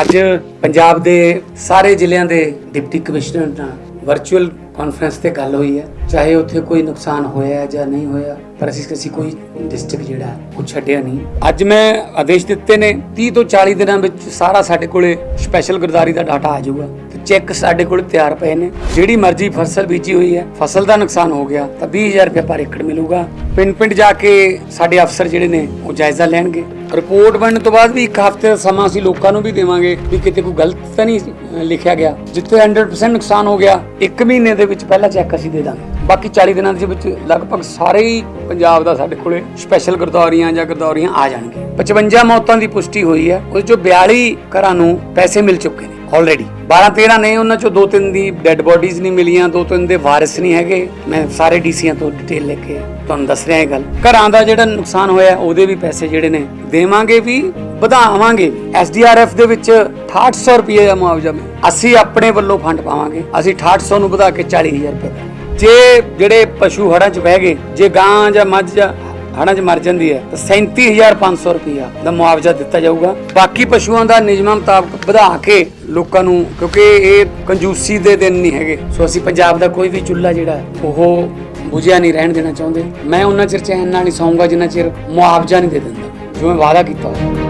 ਅੱਜ ਪੰਜਾਬ ਦੇ ਸਾਰੇ ਜ਼ਿਲ੍ਹਿਆਂ ਦੇ ਡਿਪਟੀ ਕਮਿਸ਼ਨਰ ਨਾਲ ਵਰਚੁਅਲ ਕਾਨਫਰੰਸ ਤੇ ਗੱਲ ਹੋਈ ਹੈ। ਚਾਹੇ ਉੱਥੇ ਕੋਈ ਨੁਕਸਾਨ ਹੋਇਆ ਜਾਂ ਨਹੀਂ ਹੋਇਆ, ਪਰ ਅਸੀਂ ਕਿਸੇ ਕੋਈ ਡਿਸਟ੍ਰਿਕਟ ਜਿਹੜਾ ਉਹ ਛੱਡਿਆ ਨਹੀਂ। ਅੱਜ ਮੈਂ ਆਦੇਸ਼ ਦਿੱਤੇ ਨੇ 30 ਤੋਂ 40 ਦਿਨਾਂ ਵਿੱਚ ਸਾਰਾ ਸਾਡੇ ਕੋਲੇ ਸਪੈਸ਼ਲ ਗਰਦਾਰੀ ਦਾ ਡਾਟਾ ਆ ਜਾਊਗਾ। ਚੈੱਕ ਸਾਡੇ ਕੋਲ ਤਿਆਰ ਪਏ ਨੇ। ਜਿਹੜੀ ਮਰਜ਼ੀ ਫਸਲ ਬੀਜੀ ਹੋਈ ਹੈ, ਫਸਲ ਦਾ ਨੁਕਸਾਨ ਹੋ ਗਿਆ, ਤਾਂ 20000 ਰੁਪਏ ਪਰ ਏਕੜ ਮਿਲੂਗਾ। ਪਿੰਡ ਪਿੰਡ ਜਾ ਕੇ ਸਾਡੇ ਅਫਸਰ ਜਿਹੜੇ ਨੇ, ਉਹ ਜਾਇਜ਼ਾ ਲੈਣਗੇ। ਰਿਪੋਰਟ ਬਣਨ ਤੋਂ ਬਾਅਦ ਵੀ ਇੱਕ ਹਫ਼ਤੇ ਦਾ ਸਮਾਂ ਅਸੀਂ ਲੋਕਾਂ ਨੂੰ ਵੀ ਦੇਵਾਂਗੇ ਵੀ ਕਿਤੇ ਕੋਈ ਗਲਤ ਤਾਂ ਨਹੀਂ ਲਿਖਿਆ ਗਿਆ। ਜਿੱਥੇ 100% ਨੁਕਸਾਨ ਹੋ ਗਿਆ 1 ਮਹੀਨੇ ਦੇ ਵਿੱਚ ਪਹਿਲਾ ਚੈੱਕ ਅਸੀਂ ਦੇ ਦਾਂਗੇ। ਬਾਕੀ 40 ਦਿਨਾਂ ਦੇ ਵਿੱਚ ਲਗਭਗ ਸਾਰੇ ਹੀ ਪੰਜਾਬ ਦਾ ਸਾਡੇ ਕੋਲੇ ਸਪੈਸ਼ਲ ਗਰਦੌਰੀਆਂ ਜਾਂ ਗਰਦੌਰੀਆਂ ਆ ਜਾਣਗੀਆਂ 55 ਮੌਤਾਂ ਦੀ ਪੁਸ਼ਟੀ ਹੋਈ ਹੈ, ਉਹਦੇ ਚੋਂ 42 ਘਰਾਂ ਨੂੰ ਪੈਸੇ ਮਿਲ ਚੁੱਕੇ ਨੇ ਆਲਰੇਡੀ 12 13 ਨੇ ਉਹਨਾਂ ਚੋਂ ਦੋ ਤਿੰਨ ਦੀ ਡੈੱਡ ਬੋਡੀਜ਼ ਨਹੀਂ ਮਿਲੀਆਂ, ਦੋ ਤਿੰਨ ਦੇ ਵਾਰਿਸ ਨਹੀਂ ਹੈਗੇ। ਮੈਂ ਸਾਰੇ ਡੀਸੀਆਂ ਤੋਂ ਡਿਟੇਲ ਲੈ ਕੇ ਤੁਹਾਨੂੰ ਦੱਸ ਰਿਹਾ ਇਹ ਗੱਲ। ਘਰਾਂ ਦਾ ਜਿਹੜਾ ਨੁਕਸਾਨ ਹੋਇਆ, ਉਹਦੇ ਵੀ ਪੈਸੇ ਜਿਹੜੇ ਨੇ ਦੇਵਾਂਗੇ ਵੀ, ਵਧਾਵਾਂਗੇ ਐਸਡੀਆਰਐਫ ਦੇ ਵਿੱਚ 6800 ਰੁਪਏ ਦਾ ਮੁਆਵਜ਼ਾ ਮਿਲ ਅਸੀਂ ਆਪਣੇ ਵੱਲੋਂ ਫੰਡ ਪਾਵਾਂਗੇ। ਅਸੀਂ 6800 ਨੂੰ ਵਧਾ ਕੇ 40000 ਰੁਪਏ ਦੇਵਾਂਗੇ। ਜੇ ਜਿਹੜੇ ਪਸ਼ੂ ਹੜਾਂ 'ਚ ਬਹਿ ਗਏ, ਜੇ ਗਾਂ ਜਾਂ ਮੱਝ ਜਾਂ ਹੜਾਂ 'ਚ ਮਰ ਜਾਂਦੀ ਹੈ, ਤਾਂ 37500 ਰੁਪਇਆ ਦਾ ਮੁਆਵਜ਼ਾ ਦਿੱਤਾ ਜਾਊਗਾ। ਬਾਕੀ ਪਸ਼ੂਆਂ ਦਾ ਨਿਯਮਾਂ ਮੁਤਾਬਕ ਵਧਾ ਕੇ ਲੋਕਾਂ ਨੂੰ, ਕਿਉਂਕਿ ਇਹ ਕੰਜੂਸੀ ਦੇ ਦਿਨ ਨਹੀਂ ਹੈਗੇ। ਸੋ ਅਸੀਂ ਪੰਜਾਬ ਦਾ ਕੋਈ ਵੀ ਚੁੱਲ੍ਹਾ ਜਿਹੜਾ ਉਹ ਬੁਝਿਆ ਨਹੀਂ ਰਹਿਣ ਦੇਣਾ ਚਾਹੁੰਦੇ। ਮੈਂ ਉਹਨਾਂ ਚਿਰ ਚੈਨ ਨਾਲ ਨਹੀਂ ਸੌਂਗਾ, ਜਿੰਨਾ ਚਿਰ ਮੁਆਵਜ਼ਾ ਨਹੀਂ ਦੇ ਦਿੰਦਾ। ਜੋ ਮੈਂ ਵਾਅਦਾ ਕੀਤਾ ਹੋਇਆ।